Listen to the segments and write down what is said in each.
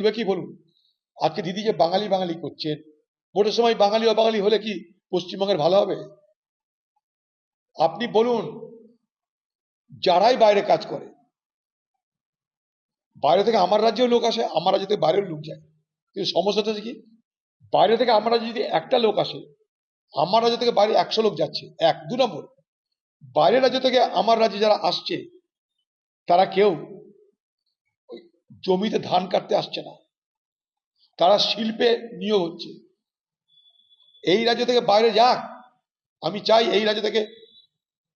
তবে কি বলুন? আজকে দিদি যে বাঙালি বাঙালি করছেন ভোটের সময় বাঙালি অবাঙালি হলে কি পশ্চিমবঙ্গের ভালো হবে? আপনি বলুন, যারাই বাইরে কাজ করে, বাইরে থেকে আমার রাজ্যেও লোক আসে, আমার রাজ্য থেকে বাইরেও লোক যায়। কিন্তু সমস্যাটা হচ্ছে কি? বাইরে থেকে আমার রাজ্যে যদি একটা লোক আসে, আমার রাজ্য থেকে বাইরে একশো লোক যাচ্ছে, এক, দু নম্বর। বাইরের রাজ্য থেকে আমার রাজ্যে যারা আসছে, তারা কেউ জমিতে ধান কাটতে আসছে না। তারা শিল্পে নিয়োগ হচ্ছে। এই রাজ্য থেকে বাইরে যাক। আমি চাই এই রাজ্য থেকে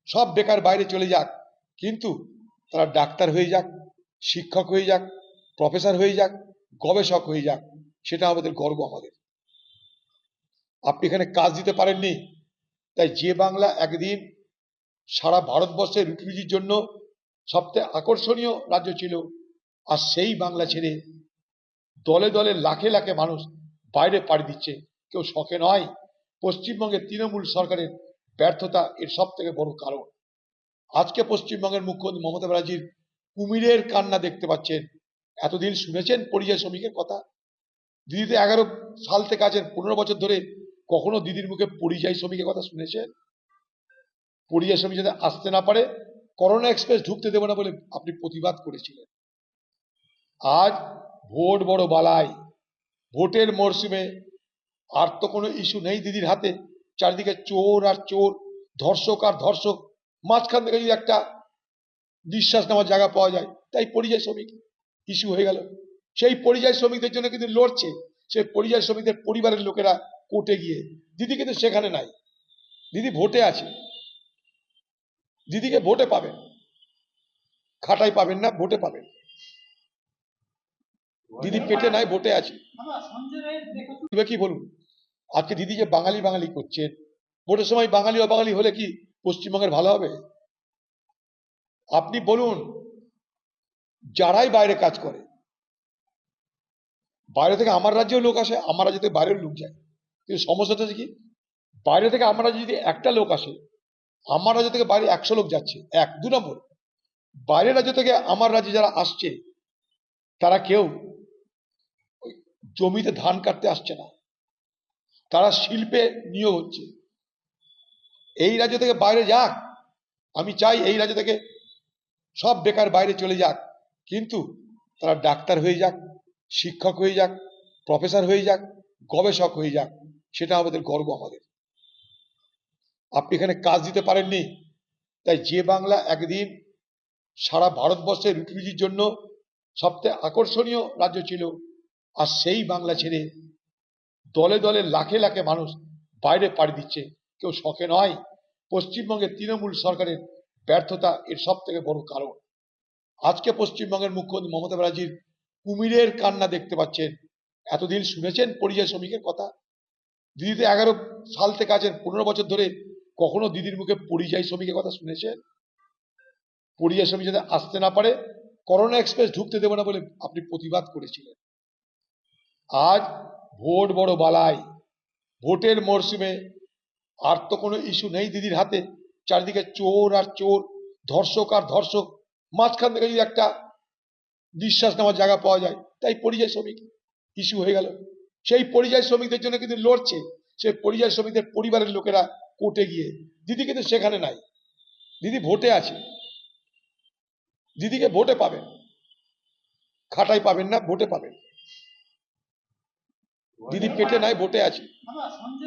সব বেকার বাইরে চলে যাক। কিন্তু তারা ডাক্তার হয়ে যাক, শিক্ষক হয়ে যাক, প্রফেসর হয়ে যাক, গবেষক হয়ে যাক, সেটা আমাদের গর্ব আমাদের। আপনি এখানে কাজ দিতে পারেননি। তাই যে বাংলা একদিন সারা ভারতবর্ষের রুটি রুজির জন্য সবচেয়ে আকর্ষণীয় রাজ্য ছিল আর সেই বাংলা ছেড়ে দলে দলে লাখে লাখে মানুষ বাইরে পাড়ি দিচ্ছে। কেউ শখে নয় পশ্চিমবঙ্গের তৃণমূল সরকারের ব্যর্থতা এর সব থেকে বড় কারণ। আজকে পশ্চিমবঙ্গের মুখ্যমন্ত্রী মমতা ব্যানার্জির কুমিরের কান্না দেখতে পাচ্ছেন। এতদিন শুনেছেন পরিযায়ী শ্রমিকের কথা? দিদিতে এগারো সাল থেকে আছেন, পনেরো বছর ধরে কখনো দিদির মুখে পরিযায়ী শ্রমিকের কথা শুনেছেন? পরিযায়ী শ্রমিক যাতে আসতে না পারে, করোনা এক্সপ্রেস ঢুকতে দেবে না বলে আপনি প্রতিবাদ করেছিলেন। আজ ভোট বড় বালাই। ভোটের মরশুমে আর তো কোনো ইস্যু নেই দিদির হাতে। চারিদিকে চোর আর চোর, ধর্ষক আর ধর্ষক। মাঝখান থেকে যদি একটা নিঃশ্বাস নেওয়ার জায়গা পাওয়া যায়, তাই পরিযায়ী শ্রমিক ইস্যু হয়ে গেল। সেই পরিযায়ী শ্রমিকদের জন্য কিন্তু লড়ছে। সেই পরিযায়ী শ্রমিকদের পরিবারের লোকেরা কোর্টে গিয়ে। দিদি কিন্তু সেখানে নাই। দিদি ভোটে আছে। দিদিকে ভোটে পাবেন। খাটাই পাবেন না, ভোটে পাবেন। দিদি পেটে নাই ভোটে আছে। কি বলুন? আজকে দিদি যে বাঙালি বাঙালি করছেন ভোটের সময় বাঙালি অবাঙালি হলে কি পশ্চিমবঙ্গের ভালো হবে? আপনি বলুন, যারাই বাইরে কাজ করে, বাইরে থেকে আমার রাজ্যেও লোক আসে, আমার রাজ্য থেকে বাইরেও লোক যায়। কিন্তু সমস্যাটা হচ্ছে কি, বাইরে থেকে আমার রাজ্যে যদি একটা লোক আসে, আমার রাজ্য থেকে বাইরে একশো লোক যাচ্ছে, এক, দু নম্বর। বাইরের রাজ্য থেকে আমার রাজ্যে যারা আসছে, তারা কেউ জমিতে ধান কাটতে আসছে না। তারা শিল্পে নিয়োগ হচ্ছে। এই রাজ্য থেকে বাইরে যাক। আমি চাই এই রাজ্য থেকে সব বেকার বাইরে চলে যাক। কিন্তু তারা ডাক্তার হয়ে যাক, শিক্ষক হয়ে যাক, প্রফেসর হয়ে যাক, গবেষক হয়ে যাক, সেটা আমাদের গর্ব আমাদের। আপনি এখানে কাজ দিতে পারেননি। তাই যে বাংলা একদিন সারা ভারতবর্ষের রুটি রুজির জন্য সবচেয়ে আকর্ষণীয় রাজ্য ছিল আর সেই বাংলা ছেড়ে দলে দলে লাখে লাখে মানুষ বাইরে পাড়ি দিচ্ছে। কেউ শখে নয় পশ্চিমবঙ্গের তৃণমূল সরকারের ব্যর্থতা এর সব থেকে বড় কারণ। আজকে পশ্চিমবঙ্গের মুখ্যমন্ত্রী মমতা ব্যানার্জির কুমিরের কান্না দেখতে পাচ্ছেন। এতদিন শুনেছেন পরিযায়ী শ্রমিকের কথা? দিদিতে এগারো সাল থেকে আছেন, পনেরো বছর ধরে কখনো দিদির মুখে পরিযায়ী শ্রমিকের কথা শুনেছেন? পরিযায়ী শ্রমিক যাতে আসতে না পারে, করোনা এক্সপ্রেস ঢুকতে দেবে না বলে আপনি প্রতিবাদ করেছিলেন। আজ ভোট বড় বালাই। ভোটের মরশুমে আর তো কোনো ইস্যু নেই দিদির হাতে। চারিদিকে চোর আর চোর, ধর্ষক আর ধর্ষক। মাঝখান থেকে যদি একটা নিঃশ্বাস নেওয়ার জায়গা পাওয়া যায়, তাই পরিযায়ী শ্রমিক ইস্যু হয়ে গেল। সেই পরিযায়ী শ্রমিকদের জন্য কিন্তু লড়ছে। সেই পরিযায়ী শ্রমিকদের পরিবারের লোকেরা কোর্টে গিয়ে, দিদি কিন্তু সেখানে নাই। দিদি ভোটে আছে। দিদিকে ভোটে পাবেন। খাটাই পাবেন না, ভোটে পাবেন। দিদি পেটে নাই ভোটে আছে।